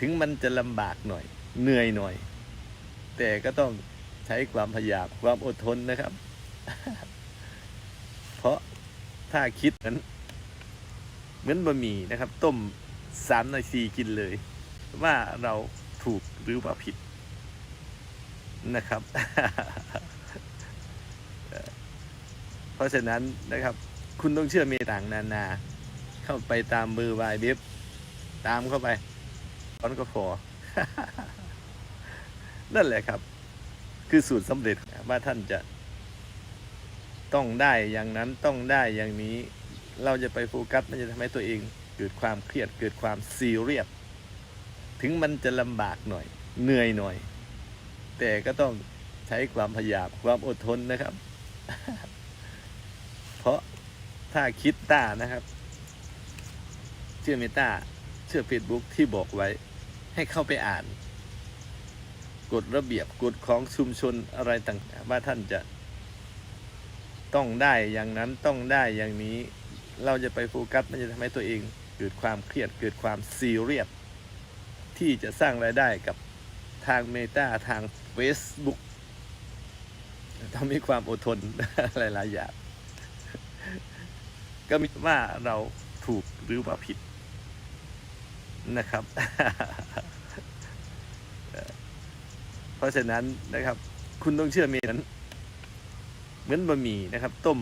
ถึงมันจะลำบากหน่อย เหนื่อยหน่อย แต่ก็ต้องใช้ความพยายามความอดทนนะครับ เพราะถ้าคิดนั้นเหมือนบะหมี่นะครับ ต้มสามนาทีกินเลย ว่าเราถูกหรือว่าผิดนะครับ เพราะฉะนั้นนะครับ คุณต้องเชื่อเมต่างนานา เข้าไปตามมือวายเว็บตามเข้าไป ตอนก็พอ นั่นแหละครับ คือสูตรสำเร็จว่าท่านจะ ต้องได้อย่างนั้นต้องได้อย่างนี้ เราจะไปโฟกัสมันจะทำให้ตัวเอง เกิดความเครียดเกิดความซีเรียสถึงมันจะลำบากหน่อย เหนื่อยหน่อย แต่ก็ต้องใช้ความพยายามความอดทนนะครับ เพราะถ้าคิดต้านะครับ เชื่อเมตตา เชื่อเฟซบุ๊กที่บอกไว้ ให้เข้าไปอ่าน กฎระเบียบกฎของชุมชนอะไรต่างๆว่าท่านจะต้องได้อย่างนั้นต้องได้อย่างนี้เราจะไปโฟกัสมันจะทำให้ตัวเอง เกิดความเครียดเกิดความซีเรียสที่จะสร้างรายได้กับทางเมตาทาง Facebook ต้องมีความอดทนหลายๆอย่างก็มีว่าเราถูกหรือว่าผิด นะครับ เพราะฉะนั้นนะครับ คุณต้องเชื่อเมนั้นเหมือนบะหมี่นะครับ ต้ม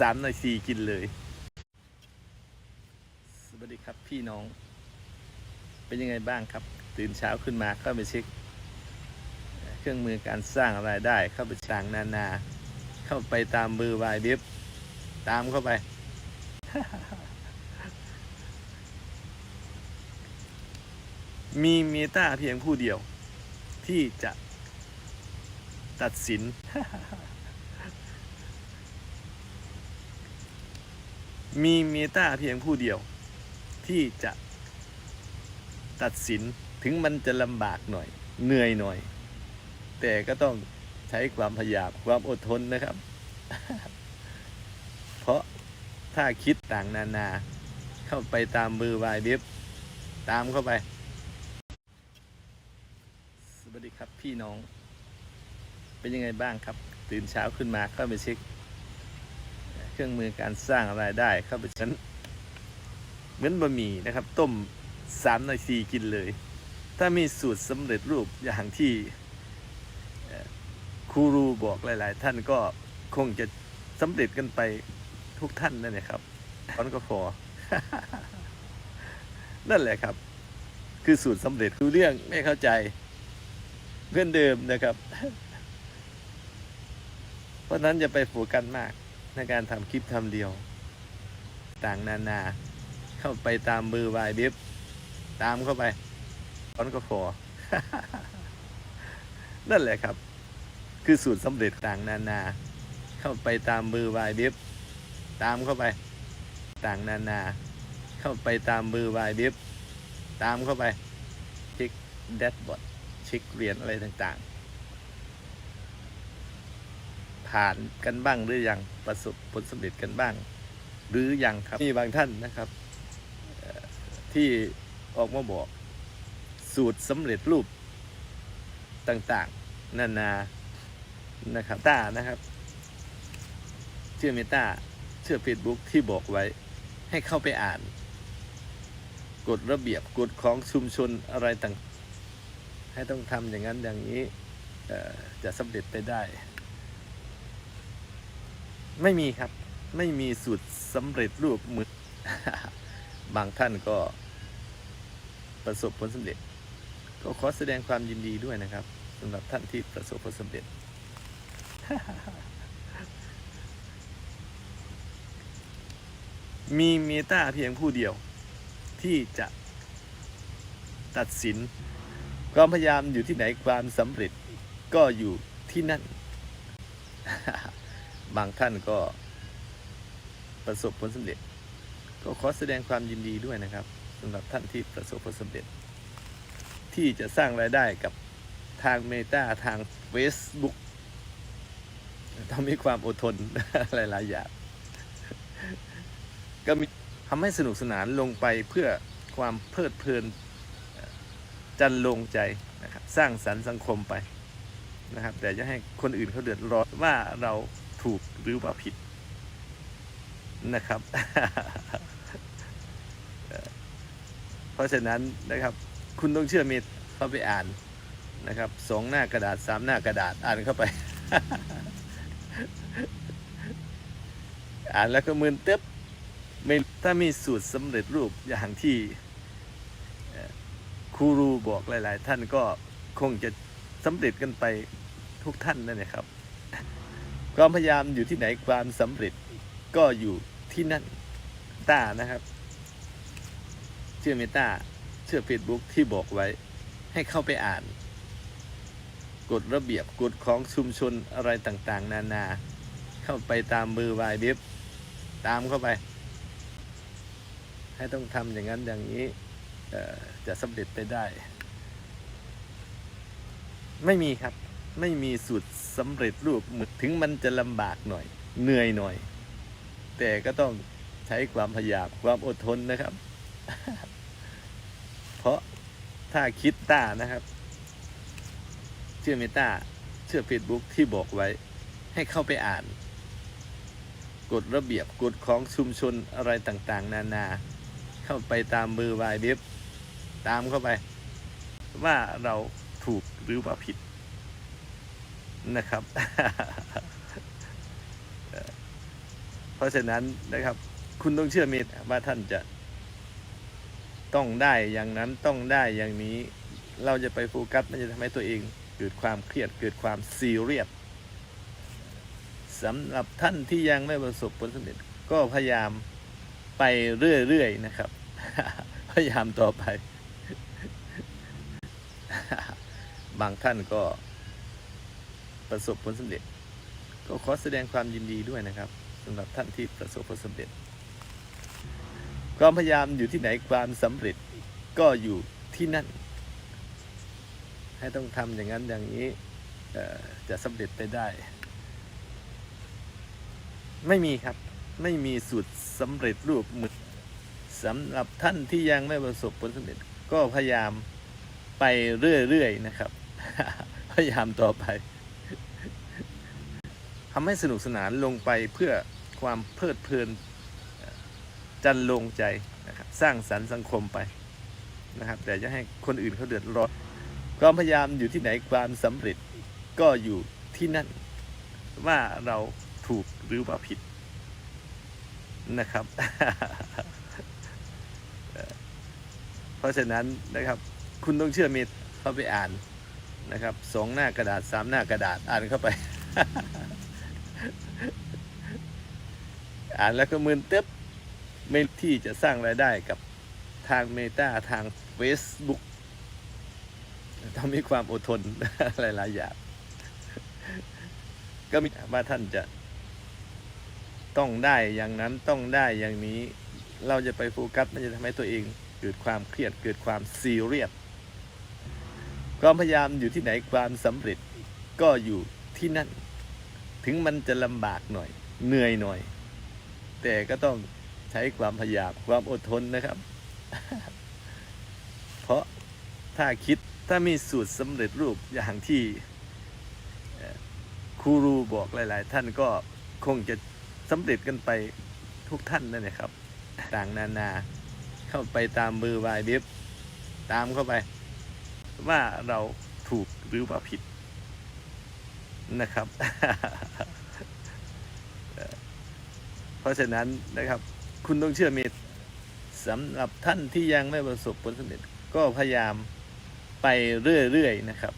สามนาทีกินเลย สวัสดีครับพี่น้อง เป็นยังไงบ้างครับ ตื่นเช้าขึ้นมาเข้าไปเช็ค เครื่องมือการสร้างรายได้ เข้าไปต่างนานา เข้าไปตามมือวายเว็บตามเข้าไป มีเมตาเพียงผู้เดียว ที่จะตัดสิน มีเมตาเพียงผู้เดียว ที่จะตัดสินถึงมันจะลำบากหน่อย เหนื่อยหน่อย แต่ก็ต้องใช้ความพยายามความอดทนนะครับ เพราะถ้าคิดต่างนานา เข้าไปตามมือวายเว็บตามเข้าไป สวัสดีครับ พี่น้อง เป็นยังไงบ้างครับ ตื่นเช้าขึ้นมาเข้าไปเช็ค เครื่องมือการสร้างรายได้เข้าไปชั้นเหมือนบะหมี่นะครับ ต้มสามนาทีกินเลย ถ้ามีสูตรสำเร็จรูปอย่างที่ครูรูบอกหลาย ๆ ท่านก็คงจะสำเร็จกันไปทุกท่านนั่นแหละครับตอนก็พอ นั่นแหละครับ คือสูตรสำเร็จคือเรื่องไม่เข้าใจ เพื่อนเดิมนะครับ เพราะนั้นจะไปโฟกัสมากในการทำคลิปทำเดียว ต่างนานา เข้าไปตามมือวายเว็บตามเข้าไปตอนก็พอนั่นแหละครับ คือสูตรสำเร็จต่างนานา เข้าไปตามมือวายเว็บตามเข้าไป ต่างนานา เข้าไปตามมือวายเว็บตามเข้าไปเช็คแดชบอร์ด เช็คเหรียญอะไรต่างๆ ผ่านกันบ้างหรือยังประสบผลสำเร็จกันบ้าง หรือยังครับมีบางท่านนะครับที่ออกมาบอกสูตรสำเร็จรูปต่างๆ นานานะครับต้านะครับ เชื่อเมตาเชื่อเฟซบุ๊กที่บอกไว้ ให้เข้าไปอ่านกฎระเบียบกฎของชุมชนอะไรต่าง ให้ต้องทำอย่างนั้นอย่างนี้จะสำเร็จไปได้ ไม่มีครับ ไม่มีสูตรสำเร็จรูปมือบางท่านก็ประสบผลสำเร็จ ก็ขอแสดงความยินดีด้วยนะครับสำหรับท่านที่ประสบผลสำเร็จ มีเมตาเพียงผู้เดียวที่จะตัดสิน ความพยายามอยู่ที่ไหนความสำเร็จก็อยู่ที่นั่น บางท่านก็ประสบผลสำเร็จ ก็ขอแสดงความยินดีด้วยนะครับสำหรับท่านที่ประสบผลสำเร็จ ที่จะสร้างรายได้กับทางเมตาทาง Facebook ต้องมีความอดทนหลายๆอย่างก็มีทำให้สนุกสนานลงไปเพื่อความเพลิดเพลิน จันลงใจนะครับสร้างสรรค์สังคมไปนะครับแต่จะให้คนอื่นเขาเดือดร้อนว่าเราถูกหรือว่าผิดนะครับ เพราะฉะนั้นนะครับคุณต้องเชื่อมิตรเข้าไปอ่านนะครับสองหน้ากระดาษสามหน้ากระดาษอ่านเข้าไป อ่านแล้วก็มึนเต๊บไม่ถ้ามีสูตรสำเร็จรูปอย่างที่ ครูรูบอกหลาย ๆ ท่านก็คงจะสำเร็จกันไปทุกท่านนั่นแหละครับ ความพยายามอยู่ที่ไหนความสำเร็จก็อยู่ที่นั่นต้านะครับ เชื่อเมตตาเชื่อเฟซบุ๊กที่บอกไว้ ให้เข้าไปอ่านกฎระเบียบกฎของชุมชนอะไรต่าง ๆ นานา เข้าไปตามมือวายเว็บตามเข้าไป ให้ต้องทำอย่างนั้นอย่างนี้ จะสำเร็จไปได้ ไม่มีครับ ไม่มีสูตรสำเร็จรูปถึงมันจะลำบากหน่อย เหนื่อยหน่อย แต่ก็ต้องใช้ความพยายามความอดทนนะครับ เพราะถ้าคิดต้านะครับ เชื่อเมตตาเชื่อเฟซบุ๊กที่บอกไว้ ให้เข้าไปอ่านกฎระเบียบกฎของชุมชนอะไรต่างๆ นานา เข้าไปตามมือวายเว็บ ตามเข้าไป ว่าเราถูกหรือว่าผิดนะครับ เพราะฉะนั้นนะครับ คุณต้องเชื่อมิตรว่าท่านจะ ต้องได้อย่างนั้นต้องได้อย่างนี้ เราจะไปโฟกัสมันจะทำให้ตัวเอง เกิดความเครียดเกิดความซีเรียสสำหรับท่านที่ยังไม่ประสบผลสำเร็จ ก็พยายามไปเรื่อยๆนะครับ พยายามต่อไป บางท่านก็ประสบผลสำเร็จ ก็ขอแสดงความยินดีด้วยนะครับสำหรับท่านที่ประสบผลสำเร็จ ความพยายามอยู่ที่ไหนความสำเร็จก็อยู่ที่นั่น ให้ต้องทำอย่างนั้นอย่างนี้จะสำเร็จไปได้ ไม่มีครับไม่มีสูตรสำเร็จรูปหมือนสำหรับท่านที่ยังไม่ประสบผลสำเร็จ ก็พยายามไปเรื่อยๆนะครับ พยายามต่อไปทำให้สนุกสนานลงไปเพื่อความเพลิดเพลินจันลงใจนะครับสร้างสรรค์สังคมไปนะครับ แต่จะให้คนอื่นเขาเดือดร้อนความพยายามอยู่ที่ไหนความสำเร็จก็อยู่ที่นั่นว่าเราถูกหรือว่าผิดนะครับเอ่อเพราะฉะนั้นนะครับ คุณต้องเชื่อมิตรเข้าไปอ่าน นะครับสองหน้ากระดาษสามหน้ากระดาษอ่านเข้าไป อ่านแล้วก็มึนตึ๊บไม่ที่จะสร้างรายได้กับทางเมตาทาง Facebook ต้องมีความอดทนหลายๆอย่างก็มีว่าท่านจะต้องได้อย่างนั้นต้องได้อย่างนี้ เราจะไปโฟกัสมันจะทำให้ตัวเองเกิดความเครียดเกิดความซีเรียส ความพยายามอยู่ที่ไหนความสำเร็จก็อยู่ที่นั่น ถึงมันจะลำบากหน่อย เหนื่อยหน่อย แต่ก็ต้องใช้ความพยายามความอดทนนะครับ เพราะถ้าคิดถ้ามีสูตรสำเร็จรูปอย่างที่ครูรูบอกหลาย ๆ ท่านก็คงจะสำเร็จกันไปทุกท่านนั่นแหละครับ ต่างนานาเข้าไปตามมือวายเว็บตามเข้าไป ว่าเราถูกหรือว่าผิดนะครับ เพราะฉะนั้นนะครับ คุณต้องเชื่อมิตรสำหรับท่านที่ยังไม่ประสบผลสำเร็จก็พยายามไปเรื่อยๆนะครับ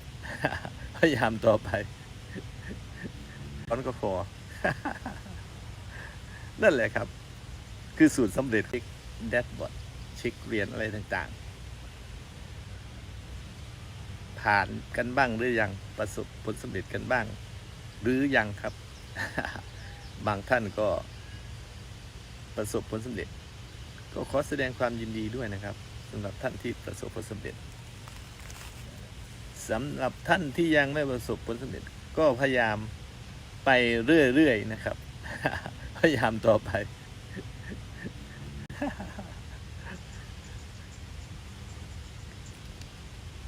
พยายามต่อไปตอนก็พอนั่นแหละครับ คือสูตรสำเร็จเช็คแดดบอทเช็คเรียนอะไรต่างๆ ผ่านกันบ้างหรือยังประสบผลสำเร็จกันบ้าง หรือยังครับ บางท่านก็ ประสบผลสำเร็จ ก็ขอแสดงความยินดีด้วยนะครับสำหรับท่านที่ประสบผลสำเร็จสำหรับท่านที่ยังไม่ประสบผลสำเร็จ ก็พยายามไปเรื่อยๆนะครับ พยายามต่อไป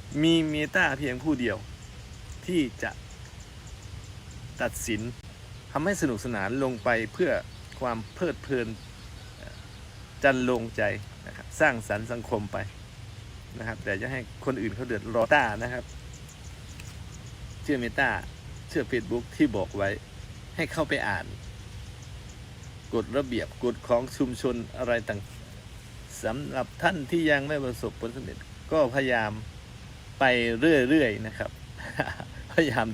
ค มีเมตาเพียงผู้เดียว ที่จะตัดสินทำให้สนุกสนานลงไปเพื่อความเพลิดเพลินจันลงใจนะครับสร้างสรรค์สังคมไปนะครับแต่จะให้คนอื่นเขาเดือดร้อนตานะครับ เชื่อเมตาเชื่อ Facebook ที่บอกไว้ให้เข้าไปอ่านกฎระเบียบกฎของชุมชนอะไรต่างสำหรับท่านที่ยังไม่ประสบผลสำเร็จก็พยายาม ไปเรื่อยๆนะครับ พยายาม